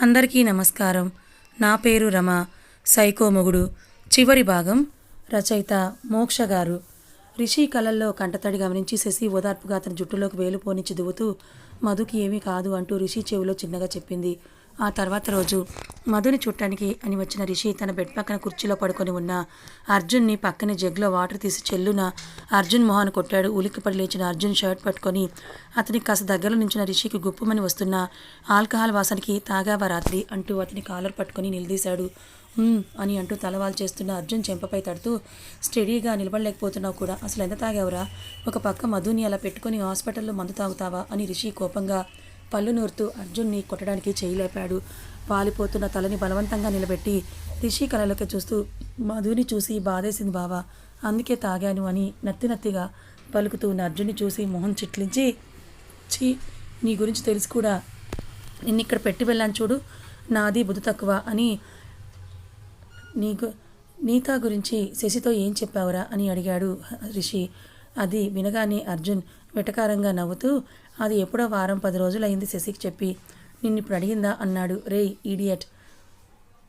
అందరికీ నమస్కారం. నా పేరు రమ. సైకో మొగుడు. చివరి భాగం రచయిత మోక్ష గారు. రిషి కళల్లో కంటతడి గమనించి శశి ఓదార్పుగా అతని జుట్టులోకి వేలు పోనిచ్చి దువ్వుతూ మధుకి ఏమీ కాదు అంటూ రిషి చెవిలో చిన్నగా చెప్పింది. ఆ తర్వాత రోజు మధుని చుట్టానికి అని వచ్చిన రిషి తన బెడ్ పక్కన కుర్చీలో పడుకొని ఉన్న అర్జున్ని పక్కనే జగ్లో వాటర్ తీసి చెల్లున అర్జున్ మొహాన్ కొట్టాడు. ఉలిక్కిపడి లేచిన అర్జున్ షర్ట్ పట్టుకొని అతనికి కాస్త దగ్గర నుంచిన రిషికి గుప్పుమని వస్తున్న ఆల్కహాల్ వాసనకి తాగావా రాత్రి అంటూ అతని కాలర్ పట్టుకొని నిలదీశాడు. అని అంటూ తలవాలు చేస్తున్న అర్జున్ చెంపపై తడుతూ స్టడీగా నిలబడలేకపోతున్నావు కూడా. అసలు ఎంత తాగావురా? ఒక పక్క మధుని అలా పెట్టుకొని హాస్పిటల్లో మందు తాగుతావా? అని రిషి కోపంగా పళ్ళు నూరుతూ అర్జున్ని కొట్టడానికి చేయలేపాడు. పాలిపోతున్న తలని బలవంతంగా నిలబెట్టి రిషి కళలోకి చూస్తూ మధుని చూసి బాధేసింది బావా అందుకే తాగాను అని నత్తి నత్తిగా పలుకుతూ ఉన్న అర్జున్ని చూసి మొహం చిట్లించి ఛీ నీ గురించి తెలిసి కూడా. నిన్ను ఇక్కడ పెట్టి వెళ్ళాను చూడు నాది బుద్ధి తక్కువ అని నీకు నీతా గురించి శశితో ఏం చెప్పావురా అని అడిగాడు రిషి. అది వినగానే అర్జున్ వెటకారంగా నవ్వుతూ అది ఎప్పుడో వారం పది రోజులైంది శశికి చెప్పి. నిన్ను ఇప్పుడు అడిగిందా? అన్నాడు. రేయ్ ఈడియట్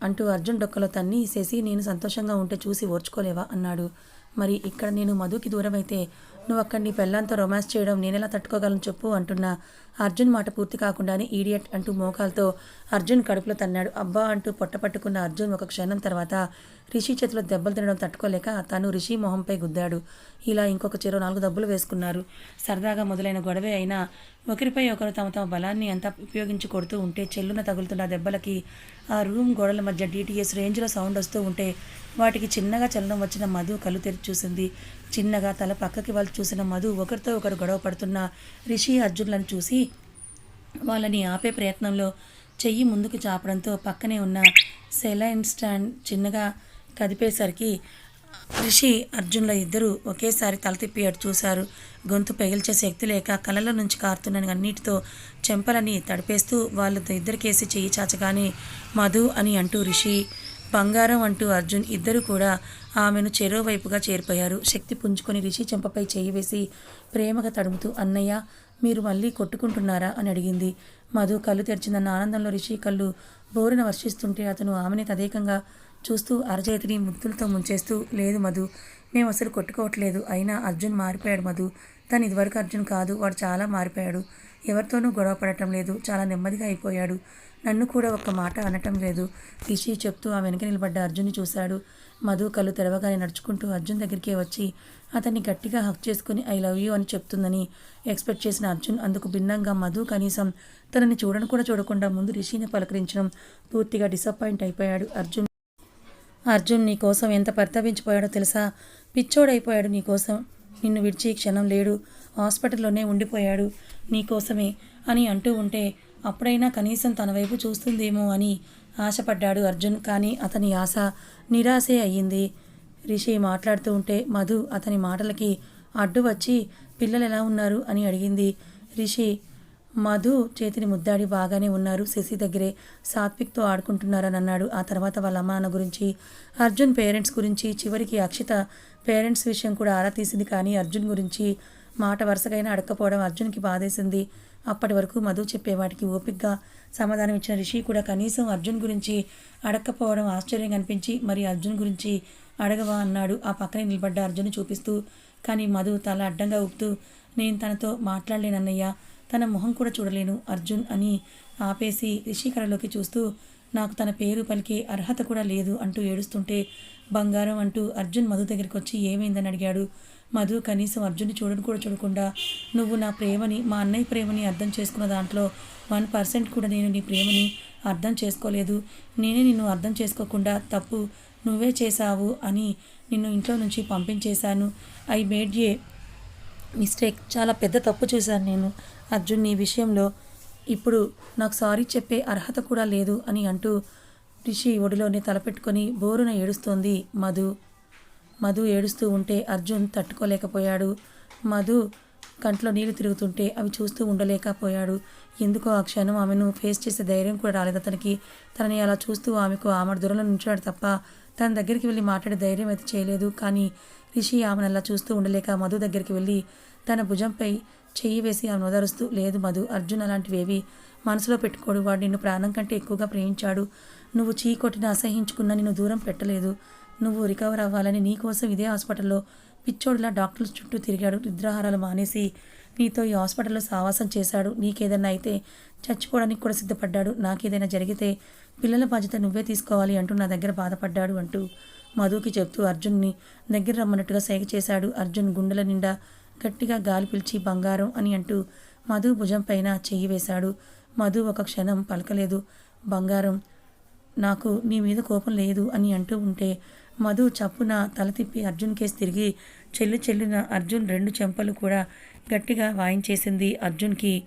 అంటూ అర్జున్ డొక్కలో తన్ని శశి నేను సంతోషంగా ఉంటే చూసి ఓర్చుకోలేవా? అన్నాడు. మరి ఇక్కడ నేను మధుకి దూరం అయితే నువ్వు అక్కడ నీ పెళ్ళాంతో రొమాన్స్ చేయడం నేనెలా తట్టుకోగలను చెప్పు అంటున్నా. అర్జున్ మాట పూర్తి కాకుండానే ఈడియట్ అంటూ మోకాలతో అర్జున్ కడుపులో తన్నాడు. అబ్బా అంటూ పొట్ట పట్టుకున్న అర్జున్ ఒక క్షణం తర్వాత రిషి చేతిలో దెబ్బలు తినడం తట్టుకోలేక తను రిషి మొహంపై గుద్దాడు. ఇలా ఇంకొక చెరో నాలుగు దెబ్బలు వేసుకున్నారు. సరదాగా మొదలైన గొడవే అయినా ఒకరిపై ఒకరు తమ తమ బలాన్ని అంతా ఉపయోగించి కొడుతూ ఉంటే చెల్లున తగులుతున్న దెబ్బలకి ఆ రూమ్ గోడల మధ్య డీటీఎస్ రేంజ్లో సౌండ్ వస్తూ ఉంటే వాటికి చిన్నగా చలనం వచ్చిన మధు కళ్ళు తెరిచి చూసింది. చిన్నగా తల పక్కకి వాళ్ళు చూసిన మధు ఒకరితో ఒకరు గొడవ పడుతున్న రిషి అర్జున్లను చూసి వాళ్ళని ఆపే ప్రయత్నంలో చెయ్యి ముందుకు చాపడంతో పక్కనే ఉన్న సెలైన్ స్టాండ్ చిన్నగా కదిపేసరికి రిషి అర్జున్ల ఇద్దరు ఒకేసారి తల తిప్పి అటు చూశారు. గొంతు పెగిల్చే శక్తి లేక కళ్ళలో నుంచి కారుతున్న అన్నిటితో చెంపలని తడిపేస్తూ వాళ్ళతో ఇద్దరికేసి చెయ్యి చాచగానే మధు అని అంటూ రిషి బంగారం అంటూ అర్జున్ ఇద్దరు కూడా ఆమెను చెరో వైపుగా చేరిపోయారు. శక్తి పుంజుకొని రిషి చెంపపై చేయి వేసి ప్రేమగా తడుముతూ అన్నయ్య మీరు మళ్ళీ కొట్టుకుంటున్నారా? అని అడిగింది. మధు కళ్ళు తెరిచిందన్న ఆనందంలో రిషి కళ్ళు బోరున వర్షిస్తుంటే అతను ఆమెని తదేకంగా చూస్తూ అరచేతిని ముద్దులతో ముంచేస్తూ లేదు మధు మేము అసలు కొట్టుకోవట్లేదు. అయినా అర్జున్ మారిపోయాడు మధు. తను ఇదివరకు అర్జున్ కాదు వాడు చాలా మారిపోయాడు. ఎవరితోనూ గొడవ పడటం లేదు. చాలా నెమ్మదిగా అయిపోయాడు. నన్ను కూడా ఒక్క మాట అనటం లేదు. రిషి చెప్తూ ఆ వెనక నిలబడ్డ అర్జున్ని చూశాడు. మధు కళ్ళు తెరవగానే నడుచుకుంటూ అర్జున్ దగ్గరికే వచ్చి అతన్ని గట్టిగా హక్ చేసుకుని ఐ లవ్ యూ అని చెప్తుందని ఎక్స్పెక్ట్ చేసిన అర్జున్ అందుకు భిన్నంగా మధు కనీసం తనని చూడను కూడా చూడకుండా ముందు రిషిని పలకరించడం పూర్తిగా డిసప్పాయింట్ అయిపోయాడు అర్జున్. అర్జున్ నీ కోసం ఎంత పరితపించిపోయాడో తెలుసా? పిచ్చోడైపోయాడు నీ కోసం. నిన్ను విడిచి క్షణం లేడు. హాస్పిటల్లోనే ఉండిపోయాడు నీ కోసమే అని అంటూ ఉంటే అప్పుడైనా కనీసం తన వైపు చూస్తుందేమో అని ఆశపడ్డాడు అర్జున్. కానీ అతని ఆశ నిరాశే అయ్యింది. రిషి మాట్లాడుతూ ఉంటే మధు అతని మాటలకి అడ్డు వచ్చి పిల్లలు ఎలా ఉన్నారు? అని అడిగింది. రిషి మధు చేతిని ముద్దాడి బాగానే ఉన్నారు. శశి దగ్గరే సాత్విక్తో ఆడుకుంటున్నారని అన్నాడు. ఆ తర్వాత వాళ్ళ అమ్మ నాన్న గురించి అర్జున్ పేరెంట్స్ గురించి చివరికి అక్షిత పేరెంట్స్ విషయం కూడా ఆరా తీసింది. కానీ అర్జున్ గురించి మాట వరుసగైనా అడగకపోవడం అర్జున్కి బాధేసింది. అప్పటి వరకు మధు చెప్పేవాటికి ఓపిగ్గా సమాధానం ఇచ్చిన రిషి కూడా కనీసం అర్జున్ గురించి అడగకపోవడం ఆశ్చర్యంగా అనిపించి మరి అర్జున్ గురించి అడగవా? అన్నాడు. ఆ పక్కనే నిలబడ్డ అర్జున్ చూపిస్తూ కానీ మధు తల అడ్డంగా ఊపుతూ నేను తనతో మాట్లాడలేనన్నయ్యా. తన మొహం కూడా చూడలేను అర్జున్ అని ఆపేసి రిషికరలోకి చూస్తూ నాకు తన పేరు పలికే అర్హత కూడా లేదు అంటూ ఏడుస్తుంటే బంగారం అంటూ అర్జున్ మధు దగ్గరికి వచ్చి ఏమైందని అడిగాడు. మధు కనీసం అర్జున్ని చూడను కూడా చూడకుండా నువ్వు నా ప్రేమని మా అన్నయ్య ప్రేమని అర్థం చేసుకున్న దాంట్లో వన్ పర్సెంట్ కూడా నేను నీ ప్రేమని అర్థం చేసుకోలేదు. నేనే నిన్ను అర్థం చేసుకోకుండా తప్పు నువ్వే చేశావు అని నిన్ను ఇంట్లో నుంచి పంపించేశాను. I made a mistake. చాలా పెద్ద తప్పు చేశాను నేను. అర్జున్ ఈ విషయంలో ఇప్పుడు నాకు సారీ చెప్పే అర్హత కూడా లేదు అని అంటూ రిషి ఒడిలోనే తలపెట్టుకొని బోరున ఏడుస్తోంది మధు. మధు ఏడుస్తూ ఉంటే అర్జున్ తట్టుకోలేకపోయాడు. మధు కంట్లో నీళ్ళు తిరుగుతుంటే అవి చూస్తూ ఉండలేకపోయాడు. ఎందుకో ఆ క్షణం ఆమెను ఫేస్ చేసే ధైర్యం కూడా రాలేదు అతనికి. తనని అలా చూస్తూ ఆమెకు ఆమె దూరంలో నుంచాడు తప్ప తన దగ్గరికి వెళ్ళి మాట్లాడే ధైర్యం అయితే చేయలేదు. కానీ రిషి ఆమెను అలా చూస్తూ ఉండలేక మధు దగ్గరికి వెళ్ళి తన భుజంపై చెయ్యి వేసి ఆమెను ఓదారుస్తూ లేదు మధు అర్జున్ అలాంటివేవి మనసులో పెట్టుకోడు. వాడు నిన్ను ప్రాణం కంటే ఎక్కువగా ప్రేమించాడు. నువ్వు చీ కొట్టిన అసహించుకున్న నిన్ను దూరం పెట్టలేదు. నువ్వు రికవర్ అవ్వాలని నీకోసం ఇదే హాస్పిటల్లో పిచ్చోడిలా డాక్టర్ల చుట్టూ తిరిగాడు. నిద్రాహారాలు మానేసి నీతో ఈ హాస్పిటల్లో సావాసం చేశాడు. నీకేదైనా అయితే చచ్చిపోవడానికి కూడా సిద్ధపడ్డాడు. నాకేదైనా జరిగితే పిల్లల బాధ్యత నువ్వే తీసుకోవాలి అంటూ నా దగ్గర బాధపడ్డాడు అంటూ మధుకి చెప్తూ అర్జున్ని దగ్గర రమ్మన్నట్టుగా సైగ చేశాడు. అర్జున్ గుండెల నిండా గట్టిగా గాలి పిలిచి బంగారం అని అంటూ మధు భుజం పైన చెయ్యి వేశాడు. మధు ఒక క్షణం పలకలేదు. బంగారం నాకు నీ మీద కోపం లేదు అని అంటూ ఉంటే మధు చప్పున తల తిప్పి అర్జున్ కేసు తిరిగి చెల్లు చెల్లిన అర్జున్ రెండు చెంపలు కూడా గట్టిగా వాయించేసింది అర్జున్కి.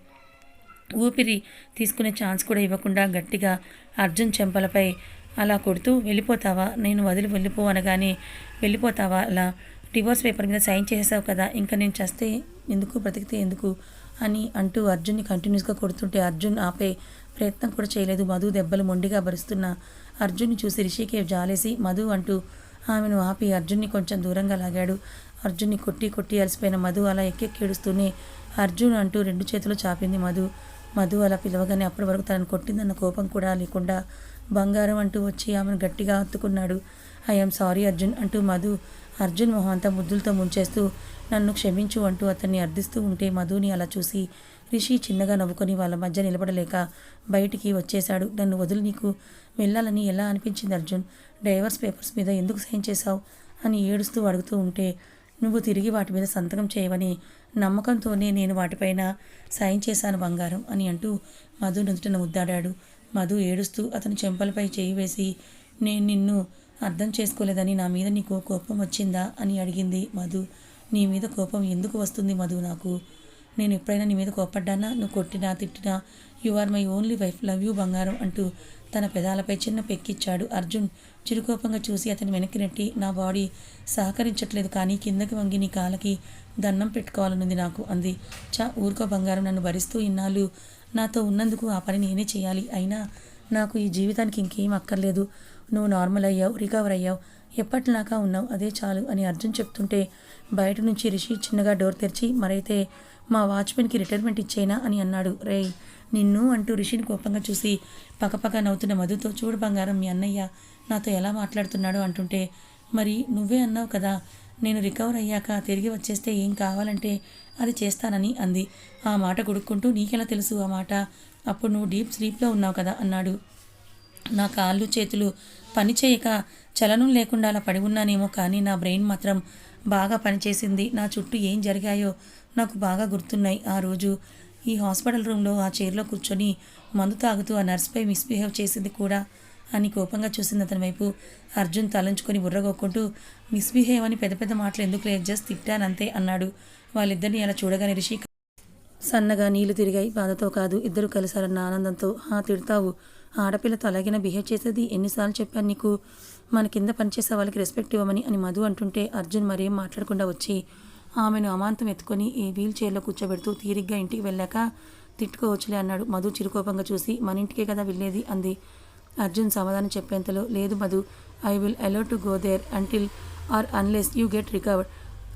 ఊపిరి తీసుకునే ఛాన్స్ కూడా ఇవ్వకుండా గట్టిగా అర్జున్ చెంపలపై అలా కొడుతూ వెళ్ళిపోతావా? నేను వదిలి వెళ్ళిపో అనగానే వెళ్ళిపోతావా? అలా డివోర్స్ పేపర్ మీద సైన్ చేసావు కదా ఇంకా నేను చస్తే ఎందుకు బ్రతికితే ఎందుకు అని అంటూ అర్జున్ని కంటిన్యూస్గా కొడుతుంటే అర్జున్ ఆపే ప్రయత్నం కూడా చేయలేదు. మధు దెబ్బలు మొండిగా భరిస్తున్న అర్జున్ని చూసి రిషికేవ్ జాలేసి మధు అంటూ ఆమెను ఆపి అర్జున్ని కొంచెం దూరంగా లాగాడు. అర్జున్ని కొట్టి కొట్టి అలసిపోయిన మధు అలా ఎక్కెక్కేడుస్తూనే అర్జున్ అంటూ రెండు చేతులు చాపింది మధు. మధు అలా పిలవగానే అప్పటి వరకు తనను కొట్టిందన్న కోపం కూడా లేకుండా బంగారం అంటూ వచ్చి ఆమెను గట్టిగా హత్తుకున్నాడు. ఐఎమ్ సారీ అర్జున్ అంటూ మధు అర్జున్ మొహం అంతా ముద్దులతో ముంచేస్తూ నన్ను క్షమించు అంటూ అతన్ని అర్థిస్తూ ఉంటే మధుని అలా చూసి రిషి చిన్నగా నవ్వుకొని వాళ్ళ మధ్య నిలబడలేక బయటికి వచ్చేశాడు. నన్ను వదిలి నీకు వెళ్ళాలని ఎలా అనిపించింది అర్జున్? డ్రైవర్స్ పేపర్స్ మీద ఎందుకు సైన్ చేశావు? అని ఏడుస్తూ అడుగుతూ ఉంటే నువ్వు తిరిగి వాటి మీద సంతకం చేయవని నమ్మకంతోనే నేను వాటిపైన సైన్ చేశాను బంగారం అని అంటూ మధు నుదుటను ముద్దాడాడు. మధు ఏడుస్తూ అతని చెంపలపై చేయి వేసి నేను నిన్ను అర్థం చేసుకోలేదని నా మీద నీకు కోపం వచ్చిందా? అని అడిగింది మధు. నీ మీద కోపం ఎందుకు వస్తుంది మధు నాకు? నేను ఎప్పుడైనా నీ మీద కోపడ్డానా? నువ్వు కొట్టినా తిట్టినా? You are my only wife love you బంగారం అంటూ తన పెదాలపై చిన్న పెక్కిచ్చాడు అర్జున్. చిరుకోపంగా చూసి అతని వెనక్కి నెట్టి నా బాడీ సహకరించట్లేదు కానీ కిందకి వంగి నీ కాలకి దండం పెట్టుకోవాలనుంది నాకు అంది. చా ఊరుకో బంగారం నన్ను భరిస్తూ ఇన్నాళ్ళు నాతో ఉన్నందుకు ఆ పని నేనే చేయాలి. అయినా నాకు ఈ జీవితానికి ఇంకేం అక్కర్లేదు. నువ్వు నార్మల్ అయ్యావు రికవర్ అయ్యావు. ఎప్పటిలాగా ఉన్నావు అదే చాలు అని అర్జున్ చెప్తుంటే బయట నుంచి రిషి చిన్నగా డోర్ తెరిచి మరైతే మా వాచ్మెన్కి రిటైర్మెంట్ ఇచ్చేనా అని అన్నాడు. రేయ్ నిన్ను అంటూ రిషిని కోపంగా చూసి పక్కపక్క నవ్వుతున్న మధుతో చూడు బంగారం మీ అన్నయ్య నాతో ఎలా మాట్లాడుతున్నాడో అంటుంటే మరి నువ్వే అన్నావు కదా నేను రికవర్ అయ్యాక తిరిగి వచ్చేస్తే ఏం కావాలంటే అది చేస్తానని అంది. ఆ మాట గుడుక్కుంటూ నీకెలా తెలుసు ఆ మాట? అప్పుడు నువ్వు డీప్ స్లీప్లో ఉన్నావు కదా అన్నాడు. నా కాళ్ళు చేతులు పని చేయక చలనం లేకుండా అలా పడి ఉన్నానేమో కానీ నా బ్రెయిన్ మాత్రం బాగా పనిచేసింది. నా చుట్టూ ఏం జరిగాయో నాకు బాగా గుర్తున్నాయి. ఆ రోజు ఈ హాస్పిటల్ రూమ్లో ఆ చైర్లో కూర్చొని మందు తాగుతూ ఆ నర్స్పై మిస్బిహేవ్ చేసింది కూడా అని కోపంగా చూసింది అతని వైపు. అర్జున్ తలంచుకొని బుర్రగొక్కుంటూ మిస్బిహేవ్ అని పెద్ద పెద్ద మాటలు ఎందుకు లేదు జస్ట్ తిట్టానంతే అన్నాడు. వాళ్ళిద్దరిని అలా చూడగానే రిషి సన్నగా నీళ్ళు తిరిగాయి. బాధతో కాదు ఇద్దరు కలిసారన్న ఆనందంతో. హా తిడతావు. ఆడపిల్లతో అలాగిన బిహేవ్ చేసేది? ఎన్నిసార్లు చెప్పాను నీకు? మన కింద పనిచేసే వాళ్ళకి రెస్పెక్ట్ ఇవ్వమని అని మధు అంటుంటే అర్జున్ మరేం మాట్లాడకుండా వచ్చి ఆమెను అమాంతం ఎత్తుకొని ఈ వీల్ చైర్లో కూర్చోబెడుతూ తీరిగ్గా ఇంటికి వెళ్ళాక తిట్టుకోవచ్చులే అన్నాడు మధు చిరుకోపంగా చూసి మన ఇంటికే కదా వెళ్ళేది? అంది. అర్జున్ సమాధానం చెప్పేంతలో లేదు Madhu I will allow to go there until or unless you get recovered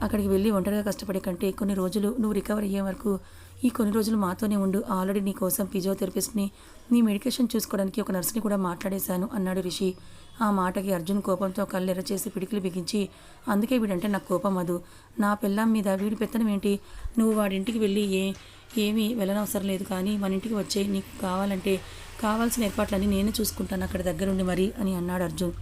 అక్కడికి వెళ్ళి ఒంటరిగా కష్టపడే కంటే కొన్ని రోజులు నువ్వు రికవర్ అయ్యే వరకు ఈ కొన్ని రోజులు మాతోనే ఉండు. ఆల్రెడీ నీ కోసం ఫిజియోథెరపిస్ట్ని నీ మెడికేషన్ చూసుకోవడానికి ఒక నర్స్ని కూడా మాట్లాడేశాను అన్నాడు రిషి. ఆ మాటకి అర్జున్ కోపంతో కళ్ళెర చేసి పిడికిలు బిగించి అందుకే వీడంటే నాకు కోపం అదు. నా పిల్లం మీద వీడి పెత్తనం ఏంటి? నువ్వు వాడింటికి వెళ్ళి ఏ ఏమీ వెళ్ళనవసరం లేదు కానీ మన ఇంటికి వచ్చే నీకు కావాలంటే కావాల్సిన ఏర్పాట్లన్నీ నేనే చూసుకుంటాను అక్కడ దగ్గరుండి మరి అని అన్నాడు అర్జున్.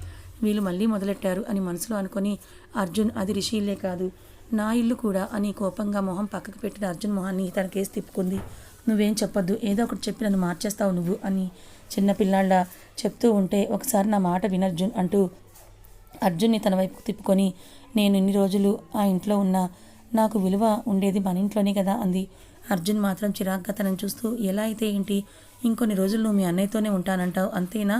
వీళ్ళు మళ్ళీ మొదలెట్టారు అని మనసులో అనుకొని అర్జున్ అది రిషి ఇల్లే కాదు. నా ఇల్లు కూడా అని కోపంగా మొహం పక్కకు పెట్టిన అర్జున్ మొహాన్ని తన కేసు తిప్పుకుంది. నువ్వేం చెప్పొద్దు ఏదో ఒకటి చెప్పి నన్ను మార్చేస్తావు నువ్వు అని చిన్న పిల్లాళ్ళ చెప్తూ ఉంటే ఒకసారి నా మాట వినర్జున్ అంటూ అర్జున్ని తన వైపుకు తిప్పుకొని నేను ఇన్ని రోజులు ఆ ఇంట్లో ఉన్నా నాకు విలువ ఉండేది మన ఇంట్లోనే కదా అంది. అర్జున్ మాత్రం చిరాగ్గా తనని చూస్తూ ఎలా అయితే ఏంటి ఇంకొన్ని రోజులు నువ్వు మీ అన్నయ్యతోనే ఉంటానంటావు అంతేనా?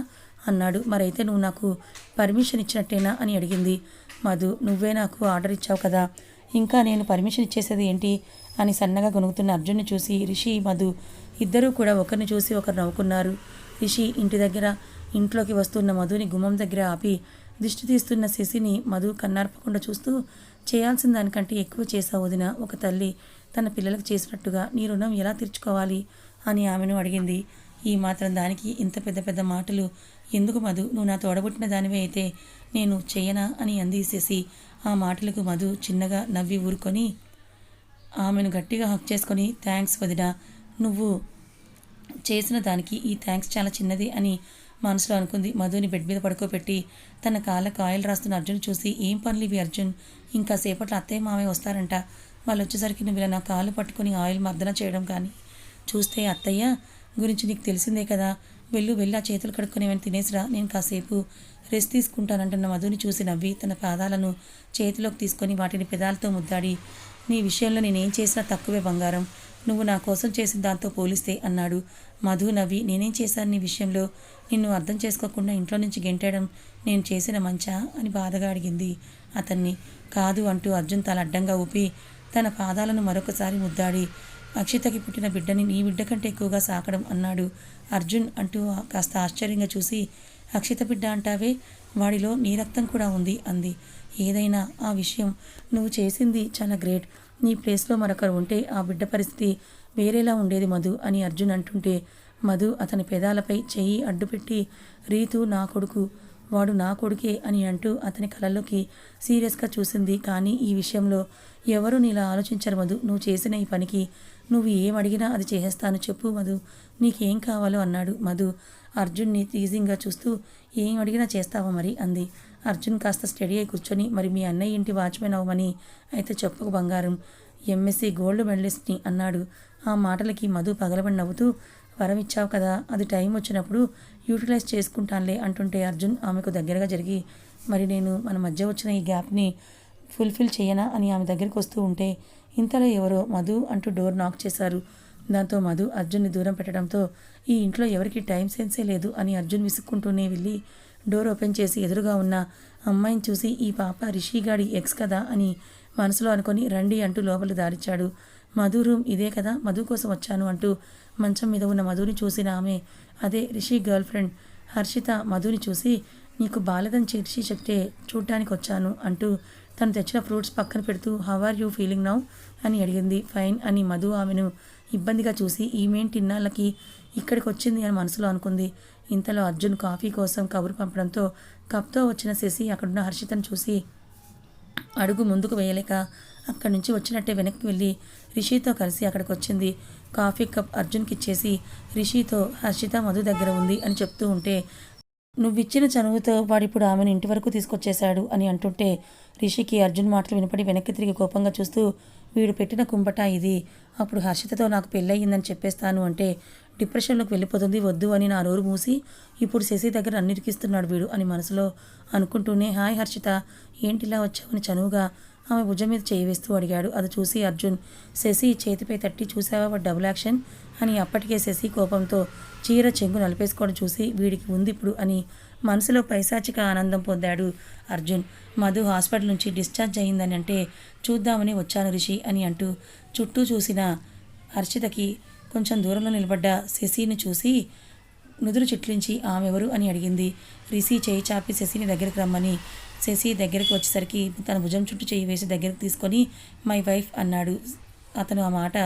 అన్నాడు. మరైతే నువ్వు నాకు పర్మిషన్ ఇచ్చినట్టేనా? అని అడిగింది. మధు నువ్వే నాకు ఆర్డర్ ఇచ్చావు కదా. ఇంకా నేను పర్మిషన్ ఇచ్చేసేది ఏంటి? అని సన్నగా గొనుగుతున్న అర్జున్ని చూసి రిషి మధు ఇద్దరూ కూడా ఒకరిని చూసి ఒకరు నవ్వుకున్నారు. రిషి ఇంటి దగ్గర ఇంట్లోకి వస్తున్న మధుని గుమ్మం దగ్గర ఆపి దిష్టి తీస్తున్న శశిని మధు కన్నార్పకుండా చూస్తూ చేయాల్సిన దానికంటే ఎక్కువ చేసావు వదిన. ఒక తల్లి తన పిల్లలకు చేసినట్టుగా నీ రుణం ఎలా తీర్చుకోవాలి? అని ఆమెను అడిగింది. ఈ మాత్రం దానికి ఇంత పెద్ద పెద్ద మాటలు ఎందుకు మధు? నువ్వు నా తోడబుట్టిన దానివే అయితే నేను చెయ్యనా? అని అందిసేసి ఆ మాటలకు మధు చిన్నగా నవ్వి ఊరుకొని ఆమెను గట్టిగా హక్ చేసుకొని థ్యాంక్స్ వదినా నువ్వు చేసిన దానికి ఈ థ్యాంక్స్ చాలా చిన్నది అని మనసులో అనుకుంది. మధుని బెడ్ మీద పడుకోబెట్టి తన కాళ్ళకు కాయలు రాస్తున్న అర్జున్ చూసి ఏం పనులు ఇవి అర్జున్? ఇంకా సేపట్లో అత్తయ్య మామయ్య వస్తారంట. వాళ్ళు వచ్చేసరికి నువ్వు ఇలా నా కాళ్ళు పట్టుకొని ఆయిల్ మర్దన చేయడం కానీ చూస్తే అత్తయ్య గురించి నీకు తెలిసిందే కదా. వెళ్ళు వెళ్ళా చేతులు కడుక్కునేవని తినేసిరా? నేను కాసేపు రెస్ట్ తీసుకుంటానంటున్న మధుని చూసి నవ్వి తన పాదాలను చేతిలోకి తీసుకొని వాటిని పెదాలతో ముద్దాడి నీ విషయంలో నేనేం చేసినా తక్కువే బంగారం. నువ్వు నా కోసం చేసిన దాంతో పోలిస్తే అన్నాడు మధు నవ్వి. నేనేం చేశాను నీ విషయంలో? నిన్ను అర్థం చేసుకోకుండా ఇంట్లో నుంచి గెంటేయడం నేను చేసిన మంచా? అని బాధగా అడిగింది అతన్ని. కాదు అంటూ అర్జున్ తల అడ్డంగా ఊపి తన పాదాలను మరొకసారి ముద్దాడి అక్షితకి పుట్టిన బిడ్డని నీ బిడ్డ కంటే ఎక్కువగా సాకడం అన్నాడు. అర్జున్ అంటూ కాస్త ఆశ్చర్యంగా చూసి అక్షిత బిడ్డ అంటావే వాడిలో నీ రక్తం కూడా ఉంది అంది. ఏదైనా ఆ విషయం నువ్వు చేసింది చాలా గ్రేట్. నీ ప్లేస్లో మరొకరు ఉంటే ఆ బిడ్డ పరిస్థితి వేరేలా ఉండేది మధు అని అర్జున్ అంటుంటే మధు అతని పెదాలపై చెయ్యి అడ్డుపెట్టి రీతు నా కొడుకు వాడు నా కొడుకే అని అంటూ అతని కళ్ళలోకి సీరియస్గా చూసింది. కానీ ఈ విషయంలో ఎవరు నీలా ఆలోచించరు మధు. నువ్వు చేసిన ఈ పనికి నువ్వు ఏం అడిగినా అది చేసేస్తాను చెప్పు మధు. నీకేం కావాలో అన్నాడు మధు. అర్జున్ని టీజింగ్గా చూస్తూ ఏం అడిగినా చేస్తావా మరి? అంది. అర్జున్ కాస్త స్టడీ అయి కూర్చొని మరి మీ అన్నయ్య ఇంటి వాచ్మెన్ అవ్వమని అయితే చెప్పకు బంగారం. ఎంఎస్సి గోల్డ్ మెడలిస్ట్ని అన్నాడు. ఆ మాటలకి మధు పగలబడి నవ్వుతూ వరం ఇచ్చావు కదా అది టైం వచ్చినప్పుడు యూటిలైజ్ చేసుకుంటానులే అంటుంటే అర్జున్ ఆమెకు దగ్గరగా జరిగి మరి నేను మన మధ్య వచ్చిన ఈ గ్యాప్ని ఫుల్ఫిల్ చేయనా? అని ఆమె దగ్గరికి వస్తూ ఉంటే ఇంతలో ఎవరో మధు అంటూ డోర్ నాక్ చేశారు. దాంతో మధు అర్జున్ని దూరం పెట్టడంతో ఈ ఇంట్లో ఎవరికి టైం సెన్సే లేదు అని అర్జున్ విసుక్కుంటూనే వెళ్ళి డోర్ ఓపెన్ చేసి ఎదురుగా ఉన్న అమ్మాయిని చూసి ఈ పాప రిషిగాడి ఎక్స్ కదా అని మనసులో అనుకొని రండి అంటూ లోపల దారిచ్చాడు. మధు రూమ్ ఇదే కదా మధు కోసం వచ్చాను అంటూ మంచం మీద ఉన్న మధుని చూసిన ఆమె అదే రిషి గర్ల్ ఫ్రెండ్ హర్షిత మధుని చూసి నీకు బాలదం చేర్చి చెప్తే చూడటానికి వచ్చాను అంటూ తను తెచ్చిన ఫ్రూట్స్ పక్కన పెడుతూ how are you feeling now అని అడిగింది. ఫైన్ అని మధు ఆమెను ఇబ్బందిగా చూసి ఈమెంట్ ఇన్నాళ్ళకి ఇక్కడికి వచ్చింది అని మనసులో అనుకుంది. ఇంతలో అర్జున్ కాఫీ కోసం కబురు పంపడంతో కప్తో వచ్చిన శశి అక్కడున్న హర్షితను చూసి అడుగు ముందుకు వేయలేక అక్కడి నుంచి వచ్చినట్టే వెనక్కి వెళ్ళి రిషితో కలిసి అక్కడికి వచ్చింది కాఫీ కప్ అర్జున్కి ఇచ్చేసి రిషితో హర్షిత మధు దగ్గర ఉంది అని చెప్తూ ఉంటే నువ్విచ్చిన చనువుతో వాడిప్పుడు ఆమెను ఇంటి వరకు తీసుకొచ్చేశాడు అని అంటుంటే రిషికి అర్జున్ మాటలు వినపడి వెనక్కి తిరిగి కోపంగా చూస్తూ వీడు పెట్టిన కుంపట ఇది. అప్పుడు హర్షితతో నాకు పెళ్ళయిందని చెప్పేస్తాను అంటే డిప్రెషన్లోకి వెళ్ళిపోతుంది వద్దు అని నా నోరు మూసి ఇప్పుడు శశి దగ్గర అన్నిటికిస్తున్నాడు వీడు అని మనసులో అనుకుంటూనే హాయ్ హర్షిత ఏంటిలా వచ్చావని చనువుగా ఆమె భుజం మీద చేయి వేస్తూ అడిగాడు. అది చూసి అర్జున్ శశి చేతిపై తట్టి చూసావా డబుల్ యాక్షన్? అని అప్పటికే శశి కోపంతో చీర చెంగు నలిపేసుకోవడం చూసి వీడికి ఉంది ఇప్పుడు అని మనసులో పైశాచిక ఆనందం పొందాడు అర్జున్. మధు హాస్పిటల్ నుంచి డిశ్చార్జ్ అయ్యిందని అంటే చూద్దామని వచ్చాను రిషి అని అంటూ చుట్టూ చూసిన హర్షితకి కొంచెం దూరంలో నిలబడ్డ శశిని చూసి నుదురు చిట్లించి ఆమెవరు? అని అడిగింది. రిషి చేయి చాపి శశిని దగ్గరికి రమ్మని శశి దగ్గరికి వచ్చేసరికి తన భుజం చుట్టూ చేయి వేసి దగ్గరికి తీసుకొని మై వైఫ్ అన్నాడు అతను ఆ మాట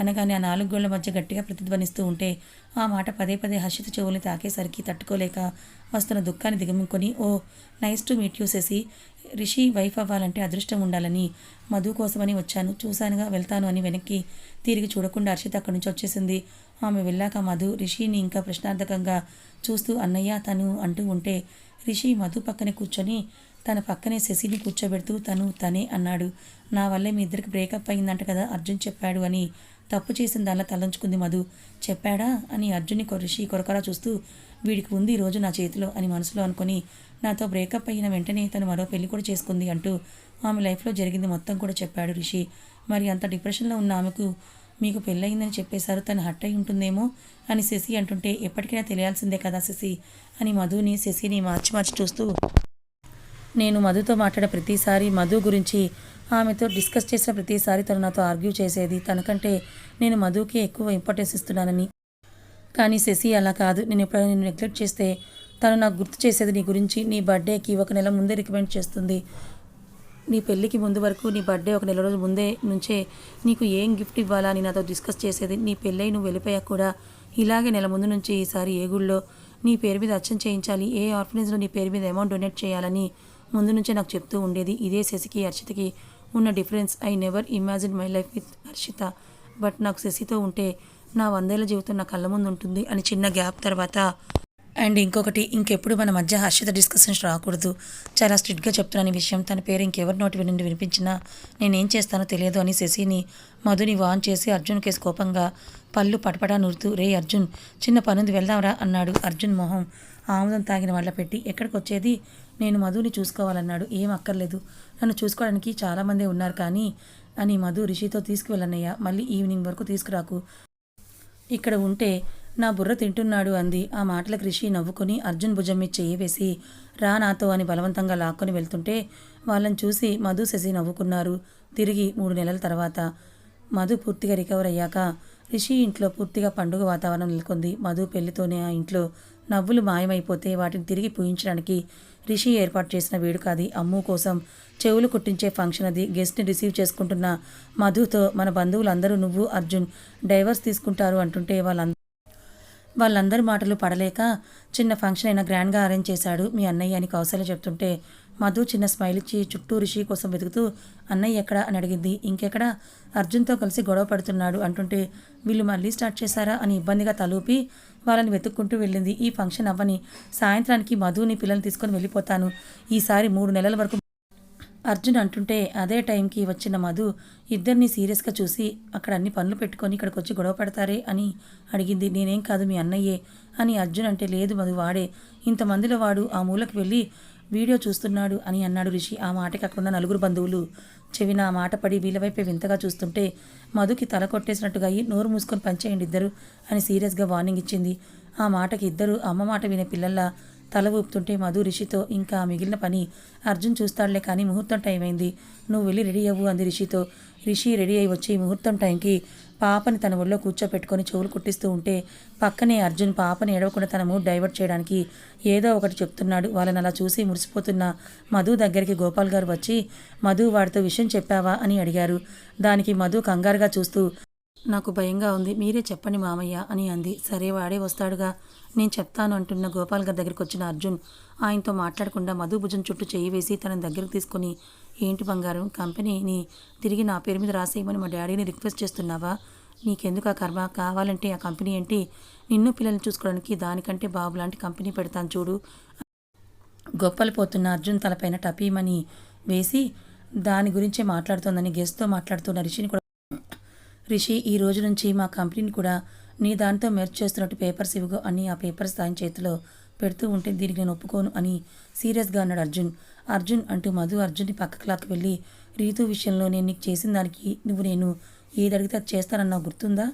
అనగానే ఆ నాలుగు గోళ్ళ మధ్య గట్టిగా ప్రతిధ్వనిస్తూ ఉంటే ఆ మాట పదే పదే హర్షిత చెవుల్ని తాకేసరికి తట్టుకోలేక వస్తున్న దుఃఖాన్ని దిగమింకొని ఓ nice to meet you Rishi wife అవ్వాలంటే అదృష్టం ఉండాలని మధు కోసమని వచ్చాను. చూశానుగా వెళ్తాను అని వెనక్కి తిరిగి చూడకుండా హర్షిత అక్కడి నుంచి వచ్చేసింది. ఆమె వెళ్ళాక మధు రిషిని ఇంకా ప్రశ్నార్థకంగా చూస్తూ అన్నయ్య తను అంటూ ఉంటే రిషి మధు పక్కనే కూర్చొని తన పక్కనే శశిని కూర్చోబెడుతూ తను తనే అన్నాడు. నా వల్లే మీ ఇద్దరికి బ్రేకప్ అయిందంట కదా అర్జున్ చెప్పాడు అని. తప్పు చేసిన దానిలో తలంచుకుంది మధు. చెప్పాడా? అని అర్జున్ని కొరిషి కొరకరా చూస్తూ వీడికి ఉంది ఈ రోజు నా చేతిలో అని మనసులో అనుకొని నాతో బ్రేకప్ అయిన వెంటనే తను మరో పెళ్ళి కూడా చేసుకుంది అంటూ ఆమె లైఫ్లో జరిగింది మొత్తం కూడా చెప్పాడు రిషి. మరి అంత డిప్రెషన్లో ఉన్న ఆమెకు మీకు పెళ్ళయిందని చెప్పేశారు తను హట్ అయి ఉంటుందేమో అని శశి అంటుంటే ఎప్పటికైనా తెలియాల్సిందే కదా శశి అని మధుని శశిని మార్చి మార్చి చూస్తూ నేను మధుతో మాట్లాడే ప్రతిసారి మధు గురించి ఆమెతో డిస్కస్ చేసిన ప్రతిసారి తను నాతో ఆర్గ్యూ చేసేది. తనకంటే నేను మధుకి ఎక్కువ ఇంపార్టెన్స్ ఇస్తున్నానని. కానీ శశి అలా కాదు. నేను ఎప్పుడైనా నేను నెగ్లెక్ట్ చేస్తే తను నాకు గుర్తు చేసేది నీ గురించి. నీ బర్త్డేకి ఒక నెల ముందే రికమెండ్ చేస్తుంది. నీ పెళ్ళికి ముందు వరకు నీ బర్త్డే ఒక నెల రోజుల ముందే నుంచే నీకు ఏం గిఫ్ట్ ఇవ్వాలా అని నాతో డిస్కస్ చేసేది. నీ పెళ్ళై నువ్వు వెళ్ళిపోయాక కూడా ఇలాగే నెల ముందు నుంచి ఈసారి ఏ గుళ్ళో నీ పేరు మీద అచ్చం చేయించాలి. ఏ ఆర్ఫనేజ్లో నీ పేరు మీద అమౌంట్ డొనేట్ చేయాలని ముందు నుంచే నాకు చెప్తూ ఉండేది ఇదే శశికి హర్షితకి ఉన్న difference. I never imagine my life with Harshitha. But నాకు శశితో ఉంటే నా వందేళ్ళ జీవితం నా కళ్ళ ముందు ఉంటుంది అని చిన్న గ్యాప్ తర్వాత. అండ్ ఇంకొకటి ఇంకెప్పుడు మన మధ్య హర్షిత డిస్కషన్స్ రాకూడదు. చాలా స్ట్రిక్ట్గా చెప్తున్నాను ఈ విషయం. తన పేరు ఇంకెవరి నోటి వినండి వినిపించినా నేనేం చేస్తానో తెలియదు అని శశిని మధుని వాన్ చేసి అర్జున్ కేసు కోపంగా పళ్ళు పటపడా నూరుతూ రే అర్జున్ చిన్న పనుంది వెళ్దాంరా అన్నాడు అర్జున్ మొహం ఆముదం తాగిన వాళ్ళ పెట్టి. ఎక్కడికి వచ్చేది నేను మధుని చూసుకోవాలన్నాడు. ఏం అక్కర్లేదు. నన్ను చూసుకోవడానికి చాలామందే ఉన్నారు కానీ అని మధు రిషితో తీసుకువెళ్ళన్నయ్య మళ్ళీ ఈవినింగ్ వరకు తీసుకురాకు. ఇక్కడ ఉంటే నా బుర్ర తింటున్నాడు అంది. ఆ మాటలకు రిషి నవ్వుకొని అర్జున్ భుజం మీద చెయ్యి వేసి రా నాతో అని బలవంతంగా లాక్కొని వెళ్తుంటే వాళ్ళని చూసి మధు శశి నవ్వుకున్నారు. తిరిగి మూడు నెలల తర్వాత మధు పూర్తిగా రికవర్ అయ్యాక రిషి ఇంట్లో పూర్తిగా పండుగ వాతావరణం నెలకొంది. మధు పెళ్ళితోనే ఆ ఇంట్లో నవ్వులు మాయమైపోతే వాటిని తిరిగి పూయించడానికి రిషి ఏర్పాటు చేసిన వేడుక అది అమ్ము కోసం చెవులు కుట్టించే ఫంక్షన్ అది. గెస్ట్ని రిసీవ్ చేసుకుంటున్న మధుతో మన బంధువులందరూ నువ్వు అర్జున్ డైవర్స్ తీసుకుంటారు అంటుంటే వాళ్ళందరూ వాళ్ళందరి మాటలు పడలేక చిన్న ఫంక్షన్ అయినా గ్రాండ్గా అరేంజ్ చేశాడు మీ అన్నయ్య అని కౌశల్య చెప్తుంటే మధు చిన్న స్మైల్ ఇచ్చి చుట్టూ రిషి కోసం వెతుకుతూ అన్నయ్య ఎక్కడ? అని అడిగింది. ఇంకెక్కడ? అర్జున్తో కలిసి గొడవ పడుతున్నాడు అంటుంటే వీళ్ళు మళ్ళీ స్టార్ట్ చేశారా? అని ఇబ్బందిగా తలూపి వాళ్ళని వెతుక్కుంటూ వెళ్ళింది. ఈ ఫంక్షన్ అవ్వని సాయంత్రానికి మధుని పిల్లల్ని తీసుకొని వెళ్ళిపోతాను. ఈసారి మూడు నెలల వరకు అర్జున్ అంటుంటే అదే టైంకి వచ్చిన మధు ఇద్దరిని సీరియస్గా చూసి అక్కడ అన్ని పనులు పెట్టుకొని ఇక్కడికి వచ్చి గొడవ పెడతారే అని అడిగింది. నేనేం కాదు మీ అన్నయ్యే అని అర్జున్ అంటే లేదు మధు వాడే. ఇంతమందిలో వాడు ఆ మూలకి వెళ్ళి వీడియో చూస్తున్నాడు అని అన్నాడు రిషి. ఆ మాటకి అక్కడున్న నలుగురు బంధువులు చెవిన ఆ మాట పడి వీళ్ళ వింతగా చూస్తుంటే మధుకి తల కొట్టేసినట్టుగా అయ్యి నోరు మూసుకొని పనిచేయండి ఇద్దరు అని సీరియస్గా వార్నింగ్ ఇచ్చింది. ఆ మాటకి ఇద్దరు అమ్మ మాట వినే పిల్లల్లా తల ఊపుతుంటే మధు రిషితో ఇంకా మిగిలిన పని అర్జున్ చూస్తాడులే కానీ ముహూర్తం టైం అయింది. నువ్వు వెళ్ళి రెడీ అవ్వు అంది రిషితో. రిషి రెడీ అయి వచ్చి ముహూర్తం టైంకి పాపని తన ఒళ్ళో కూర్చోపెట్టుకొని చెవులు కుట్టిస్తూ ఉంటే పక్కనే అర్జున్ పాపని ఏడవకుండా తన మూడ్ డైవర్ట్ చేయడానికి ఏదో ఒకటి చెప్తున్నాడు. వాళ్ళని అలా చూసి మురిసిపోతున్న మధు దగ్గరికి గోపాల్ గారు వచ్చి మధు వాడితో విషయం చెప్పావా? అని అడిగారు. దానికి మధు కంగారుగా చూస్తూ నాకు భయంగా ఉంది. మీరే చెప్పండి మామయ్య అని అంది. సరే వాడే వస్తాడుగా. నేను చెప్తాను అంటున్న గోపాల్ గారి దగ్గరికి వచ్చిన అర్జున్ ఆయనతో మాట్లాడకుండా మధు భుజం చుట్టూ చేయి వేసి తన దగ్గరకు తీసుకుని ఏంటి బంగారం కంపెనీని తిరిగి నా పేరు మీద రాసేయమని మా డాడీని రిక్వెస్ట్ చేస్తున్నావా? నీకెందుకు ఆ కర్మ? కావాలంటే ఆ కంపెనీ ఏంటి? నిన్ను పిల్లల్ని చూసుకోవడానికి దానికంటే బాబు లాంటి కంపెనీ పెడతాను చూడు. గొప్పలు అర్జున్ తలపైన టపీమని వేసి దాని గురించే మాట్లాడుతోందని గెస్ట్తో మాట్లాడుతున్న రిషిని కూడా రిషి ఈ రోజు నుంచి మా కంపెనీని కూడా నీ దాంతో మెర్చ్ చేస్తున్నట్టు పేపర్స్ ఇవ్వగో అని ఆ పేపర్స్ ఆయన చేతిలో పెడుతూ ఉంటే దీనికి నేను ఒప్పుకోను అని సీరియస్గా అన్నాడు అర్జున్. అర్జున్ అంటూ మధు అర్జున్ని పక్క క్లాక్కి వెళ్ళి రీతు విషయంలో నేను నీకు చేసిన దానికి నువ్వు నేను ఏది అడిగితే అది చేస్తానన్నావు గుర్తుందా?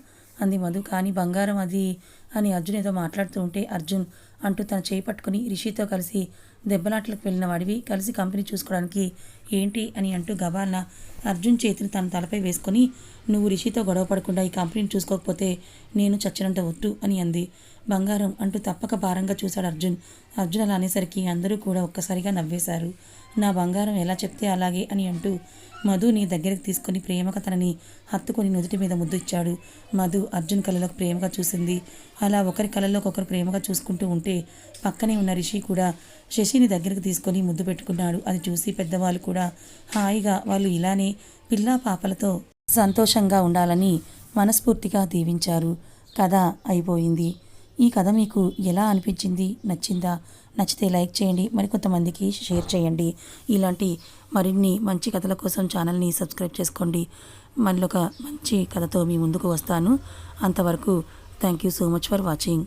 అంది మధు. కానీ బంగారం అది అని అర్జున్ ఏదో మాట్లాడుతూ ఉంటే అర్జున్ అంటూ తన చేయి పట్టుకుని రిషితో కలిసి దెబ్బలాట్లకు వెళ్ళిన వాడివి. కలిసి కంపెనీ చూసుకోవడానికి ఏంటి అని అంటూ గబాల్న అర్జున్ చేతిని తన తలపై వేసుకొని నువ్వు రిషితో గొడవ పడకుండా ఈ కంపెనీని చూసుకోకపోతే నేను చచ్చినంత ఒట్టు అని అంది. బంగారం అంటూ తప్పక భారంగా చూశాడు అర్జున్. అర్జున్ అలా అనేసరికి అందరూ కూడా ఒక్కసారిగా నవ్వేశారు. నా బంగారం ఎలా చెప్తే అలాగే అని అంటూ మధు నీ దగ్గరికి తీసుకుని ప్రేమగా తనని హత్తుకొని నుదుటి మీద ముద్దు ఇచ్చాడు. మధు అర్జున్ కళలకు ప్రేమగా చూసింది. అలా ఒకరి కళలోకి ఒకరు ప్రేమగా చూసుకుంటూ ఉంటే పక్కనే ఉన్న రిషి కూడా శశిని దగ్గరికి తీసుకొని ముద్దు పెట్టుకున్నాడు. అది చూసి పెద్దవాళ్ళు కూడా హాయిగా వాళ్ళు ఇలానే పిల్లా పాపలతో సంతోషంగా ఉండాలని మనస్ఫూర్తిగా దీవించారు. కథ అయిపోయింది. ఈ కథ మీకు ఎలా అనిపించింది? నచ్చిందా? నచ్చితే లైక్ చేయండి. మరికొంతమందికి షేర్ చేయండి. ఇలాంటి మరిన్ని మంచి కథల కోసం ఛానల్ని సబ్స్క్రైబ్ చేసుకోండి. మళ్ళీ ఒక మంచి కథతో మీ ముందుకు వస్తాను. అంతవరకు thank you so much for watching.